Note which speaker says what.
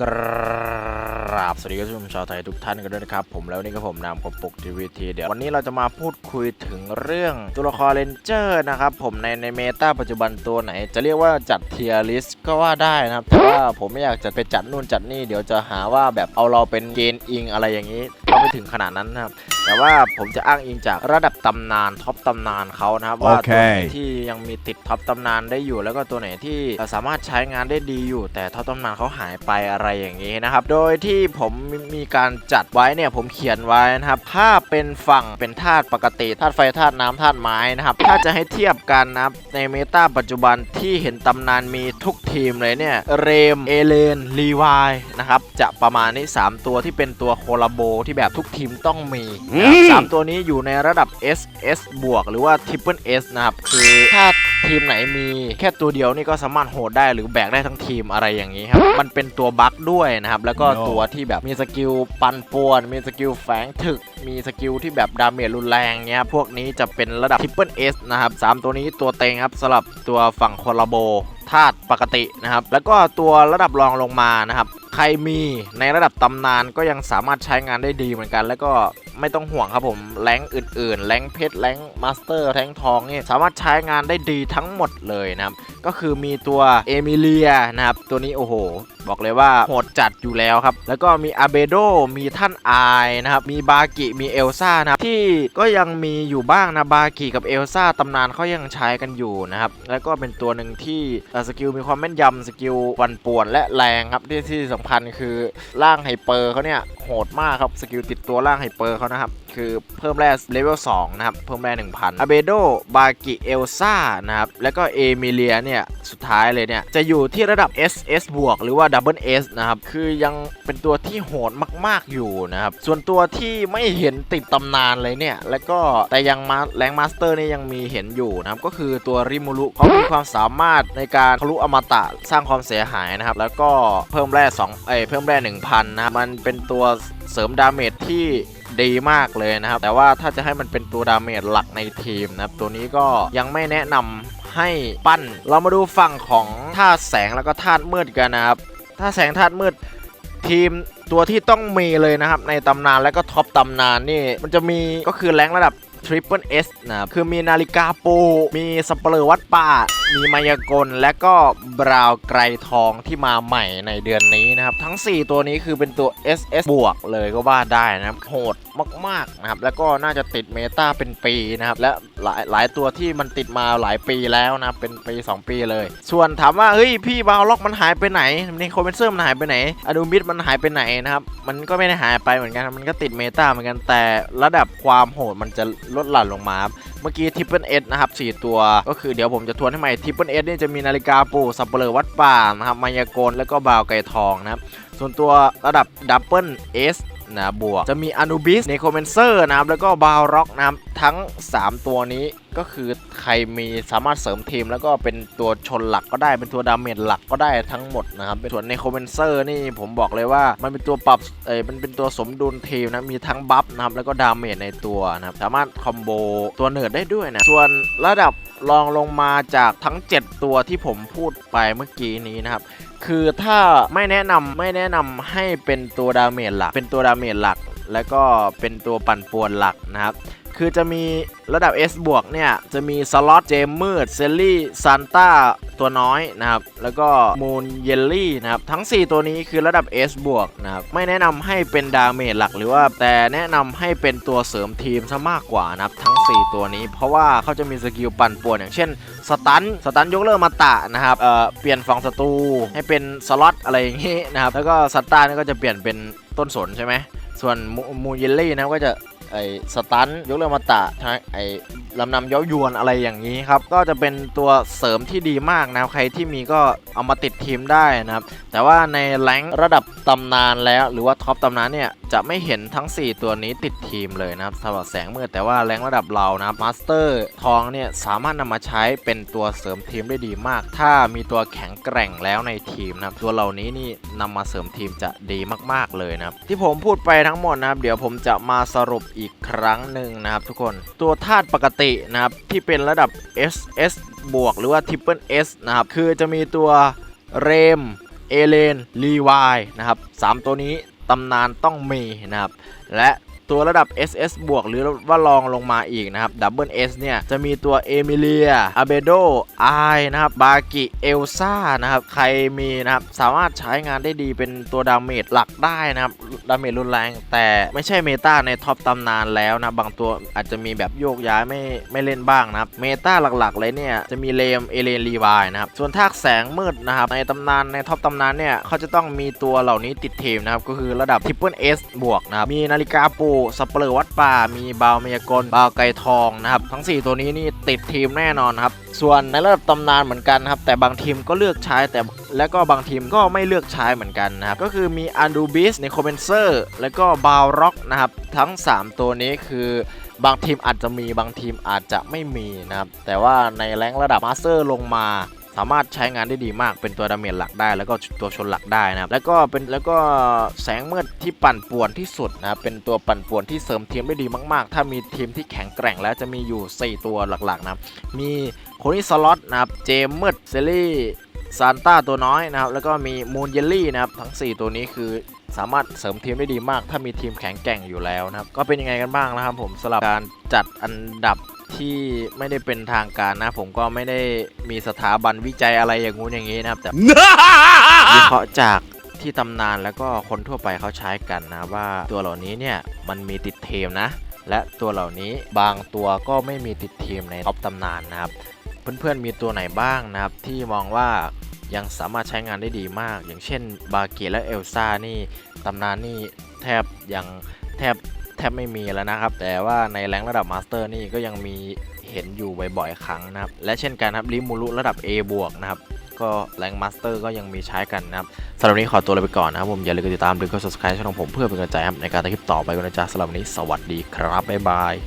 Speaker 1: กราบสวัสดีคุณผู้ชมชาวไทยทุกท่านกันด้วยนะครับ ผมแล้วนี่ก็ผมนามกบปุกทีวีทีเดี๋ยววันนี้เราจะมาพูดคุยถึงเรื่องตัวละครเรนเจอร์นะครับผมในในเมตาปัจจุบันตัวไหน จะเรียกว่าจัดเทียร์ลิสก็ว่าได้นะครับแต่ว่าผมไม่อยากจะไปจัดนู่นจัดนี่เดี๋ยวจะหาว่าแบบเอาเราเป็นเกณฑ์อิงอะไรอย่างนี้ก็ไม่ถึงขนาดนั้นนะครับ แต่ว่าผมจะอ้างอิงจากระดับตำนานท็อปตำนานเขานะครับ ว่า
Speaker 2: โอเค
Speaker 1: ตัวไหนที่ยังมีติดท็อปตำนานได้อยู่ แล้วก็ตัวไหนที่สามารถใช้งานได้ดีอยู่ แต่ท็อปตำนานเขาหายไปอะไรอย่างนี้นะครับ โดยที่ผมมีการจัดไว้เนี่ยผมเขียนไว้นะครับ ถ้าเป็นฝั่งเป็นธาตุปกติธาตุไฟธาตุน้ำธาตุไม้นะครับ ถ้าจะให้เทียบกันนะครับในเมตาปัจจุบันที่เห็นตำนานมีทุกทีมเลยเนี่ยเรมเอเลนรีวายนะครับจะประมาณนี้ 3 ตัวที่เป็นตัวโคลาโบที่แบบทุกทีมต้องมีนะครับสามตัวนี้อยู่ในระดับ S S บวกหรือว่า Triple S นะครับ คือถ้าทีมไหนมีแค่ตัวเดียวนี่ก็สามารถโหดได้หรือแบกได้ทั้งทีมอะไรอย่างนี้ครับ มันเป็นตัวบั๊กด้วยนะครับ แล้วก็
Speaker 2: No
Speaker 1: ตัวที่แบบมีสกิลปันป่วน มีสกิลแฝงถึก มีสกิลที่แบบดาเมจรุนแรงเงี้ย พวกนี้จะเป็นระดับ Triple S นะครับสามตัวนี้ตัวเต็งครับสำหรับตัวฝั่งโคลาโบธาตุปกตินะครับ แล้วก็ตัวระดับรองลงมานะครับ ใครมีในระดับตำนานก็ยังสามารถใช้งานได้ดีเหมือนกัน แล้วก็ ไม่ต้องห่วงครับผมแรงอื่นๆแรงเพชรแรงมาสเตอร์แรงทองนี่สามารถใช้งานได้ดีทั้งหมดเลยนะครับ ก็คือมีตัวเอมิเลียนะครับ ตัวนี้โอ้โห บอกเลยว่าโหดจัดอยู่แล้วครับ แล้วก็มีอาเบโดมีท่านอายนะครับ มีบากิมีเอลซ่านะครับที่ก็ยังมีอยู่บ้างนะบากิกับเอลซ่าตำนานเขายังใช้กันอยู่นะครับ แล้วก็เป็นตัวหนึ่งที่สกิลมีความแม่นยำสกิลวันป่วนและแรงครับที่ที่สำคัญคือร่างไฮเปอร์เขาเนี่ย หดมากครับ สกิลติดตัวล่างไฮเปอร์เขานะครับ คือเพิ่มแร่เลเวล2นะครับ เพิ่มแร่1,000อาเบโดบากิเอลซ่านะครับ แล้วก็เอมิเลียเนี่ยสุดท้ายเลยเนี่ย จะอยู่ที่ระดับ SS บวกหรือว่า Double S นะครับ คือยังเป็นตัวที่โหดมาก ๆ อยู่นะครับ ส่วนตัวที่ไม่เห็นติดตำนานเลยเนี่ย แล้วก็แต่ยังมาแรงมาสเตอร์นี่ยังมีเห็นอยู่นะครับ ก็คือตัวริมูรุเขามีความสามารถในการทะลุอมตะสร้างความเสียหายนะครับ แล้วก็เพิ่มแร่2เอ้ยเพิ่มแร่1,000นะครับมันเป็นตัวเสริมดาเมจที่ ดีมากเลยนะครับ แต่ว่าถ้าจะให้มันเป็นตัวดาเมจหลักในทีมนะครับ ตัวนี้ก็ยังไม่แนะนำให้ปั้น เรามาดูฝั่งของธาตุแสงแล้วก็ธาตุมืดกันนะครับธาตุแสงธาตุมืดทีมตัวที่ต้องมีเลยนะครับในตำนานและก็ท็อปตำนานนี่มันจะมีก็คือแรงระดับ Triple S นะครับคือมีนาฬิกาปู มีสเปลือวัดป่า มีมายากล และก็บราวน์ไกรทองที่มาใหม่ในเดือนนี้นะครับ ทั้ง 4 ตัวนี้คือเป็นตัว SS บวกเลยก็ว่าได้นะครับ โหดมากๆนะครับ แล้วก็น่าจะติดเมตาเป็นปีนะครับ และหลายหลายตัวที่มันติดมาหลายปีแล้วนะเป็นปี 2 ปีเลย ส่วนถามว่าเฮ้ยพี่บาวล็อกมันหายไปไหนในโคเวนเซอร์มันหายไปไหนอะดูมิดมันหายไปไหนนะครับมันก็ไม่ได้หายไปเหมือนกันมันก็ติดเมตาเหมือนกันแต่ระดับความโหดมันจะลดหลั่นลงมาครับเมื่อกี้ทิปเปิลเอสนะครับ4ตัว ก็คือเดี๋ยวผมจะทวนให้ใหม่ทิปเปิลเอสนี่จะมีนาฬิกาปู่สับเปลือวัดป่านะครับมายากลแล้วก็บาวไก่ทองนะครับส่วนตัวระดับดับเบิลเอสนะบวกจะมีอนูบิสเนโคเมนเซอร์นะครับแล้วก็บาวร็อกนะครับทั้ง 3 ตัวนี้ก็คือใครมีสามารถเสริมทีมแล้วก็เป็นตัวชนหลักก็ได้เป็นตัวดาเมจหลักก็ได้ทั้งหมดนะครับเป็นส่วนในโคเมนเซอร์นี่ผมบอกเลยว่ามันเป็นตัวปรับเอ้มันเป็นตัวสมดุลทีมนะมีทั้งบัฟนะครับแล้วก็ดาเมจในตัวนะครับสามารถคอมโบตัวเนิร์ดได้ด้วยนะส่วนระดับรองลงมาจากทั้ง 7 ตัวที่ผมพูดไปเมื่อกี้นี้นะครับคือถ้าไม่แนะนำไม่แนะนำให้เป็นตัวดาเมจหลัก เป็นตัวดาเมจหลัก แล้วก็เป็นตัวปั่นป่วนหลักนะครับ คือจะมีระดับ S บวกเนี่ย จะมีสล็อตเจมมืดเซลลี่ซันต้าตัวน้อยนะครับ แล้วก็มูนเยลลี่นะครับ ทั้ง 4 ตัวนี้คือระดับ S บวกนะครับ ไม่แนะนำให้เป็นดาเมจหลักหรือว่าแต่แนะนำให้เป็นตัวเสริมทีมซะมากกว่านะครับ ทั้ง 4 ตัวนี้ เพราะว่าเขาจะมีสกิลปั่นป่วนอย่างเช่นสตันสตันยกเลิกมาตะนะครับเอ่อเปลี่ยนฝั่งศัตรูให้เป็นสล็อตอะไรอย่างงี้นะครับ แล้วก็สตาร์นี่ก็จะเปลี่ยนเป็นต้นสนใช่ไหม ส่วนมูมูเยลลี่นะก็จะไอสตันยกเลิกมาตะไอลำนำเย้ายวนอะไรอย่างนี้ครับ ก็จะเป็นตัวเสริมที่ดีมากนะใครที่มีก็เอามาติดทีมได้นะครับ แต่ว่าในแรงระดับตำนานแล้วหรือว่าท็อปตำนานเนี่ย จะไม่เห็นทั้ง 4 ตัวนี้ติดทีมเลยนะครับสำหรับแสงมืดแต่ว่าแรงระดับเรานะมาสเตอร์ทองเนี่ยสามารถนำมาใช้เป็นตัวเสริมทีมได้ดีมาก ถ้ามีตัวแข็งแกร่งแล้วในทีมนะครับตัวเหล่านี้นี่นำมาเสริมทีมจะดีมากๆเลยนะครับที่ผมพูดไปทั้งหมดนะครับเดี๋ยวผมจะมาสรุปอีกครั้งหนึ่งนะครับทุกคนตัวธาตุปกตินะครับที่เป็นระดับ SS บวกหรือว่า Triple S นะครับคือจะมีตัวเรมเอเลน ลีวายนะครับสามตัวนี้ ตำนานต้องมีนะครับ และ ตัวระดับ SS บวกหรือว่าลองลงมาอีกนะครับดับเบิล S เนี่ย จะมีตัวเอมิเลียอาเบโดไอนะครับ บากิเอลซ่านะครับ ใครมีนะครับ สามารถใช้งานได้ดีเป็นตัวดาเมจหลักได้นะครับ ดาเมจรุนแรง แต่ไม่ใช่เมตาในท็อปตำนานแล้วนะ บางตัวอาจจะมีแบบโยกย้ายไม่ไม่เล่นบ้างนะครับ เมตาหลักๆ เลยเนี่ย จะมีเลมเอเลนรีวายนะครับ ส่วนทากแสงมืดนะครับ ในตำนานในท็อปตำนานเนี่ยเขาจะต้องมีตัวเหล่านี้ติดทีมนะครับ ก็คือระดับ Triple S บวกนะครับ มีนาฬิกาปูสเปอร์วัดป่า มีบาวมายกลบาวไกรทองนะครับ ทั้ง 4 ตัวนี้นี่ติดทีมแน่นอนครับ ส่วนในระดับตำนานเหมือนกันครับ แต่บางทีมก็เลือกใช้แต่และก็บางทีมก็ไม่เลือกใช้เหมือนกันนะครับ ก็คือมีอันดูบิสในโคเบนเซอร์และก็บาวร็อกนะครับ ทั้ง 3 ตัวนี้คือบางทีมอาจจะมีบางทีมอาจจะไม่มีนะครับ แต่ว่าในแรงระดับมาสเตอร์ลงมา สามารถใช้งานได้ดีมากเป็นตัวดาเมจหลักได้ แล้วก็ตัวชนหลักได้นะครับแล้วก็เป็นแล้วก็แสงมืดที่ปั่นป่วนที่สุดนะเป็นตัวปั่นป่วนที่เสริมทีมได้ดีมาก ๆ ถ้ามีทีมที่แข็งแกร่งแล้วจะมีอยู่ 4 ตัวหลักๆนะครับมีโคนิสล็อตนะครับเจมมืดเซรี่ซานต้าตัวน้อยนะครับแล้วก็มีมูนเยลลี่นะครับทั้ง 4 ตัวนี้คือสามารถเสริมทีมได้ดีมาก ถ้ามีทีมแข็งแกร่งอยู่แล้วนะครับก็เป็นยังไงกันบ้างนะครับผมสำหรับการจัดอันดับ ที่ไม่ได้เป็นทางการนะ ผมก็ไม่ได้มีสถาบันวิจัยอะไรอย่างงู้นอย่างนี้นะครับแต่วิเคราะห์จากที่ตำนานแล้วก็คนทั่วไปเขาใช้กันนะว่าตัวเหล่านี้เนี่ยมันมีติดเทมนะ และตัวเหล่านี้บางตัวก็ไม่มีติดทีมในท็อปตำนานนะครับ เพื่อนๆมีตัวไหนบ้างนะครับ ที่มองว่ายังสามารถใช้งานได้ดีมาก อย่างเช่นบาเกตและเอลซ่านี่ตำนานนี่แทบยังแทบ แทบไม่มีแล้วนะครับ แต่ว่าในแรงระดับมาสเตอร์นี่ก็ยังมีเห็นอยู่บ่อยๆ ครั้งนะครับ และเช่นกันครับลิมูรุระดับ A บวกนะครับ ก็แรงมาสเตอร์ก็ยังมีใช้กันนะครับสำหรับวันนี้ขอตัวลาไปก่อนนะครับผม อย่าลืมกดติดตามหรือกด subscribe ช่องของผมเพื่อเป็นกำลังใจครับในการทำคลิปต่อไปกันนะจ๊ะสำหรับวันนี้สวัสดีครับ บ๊ายบาย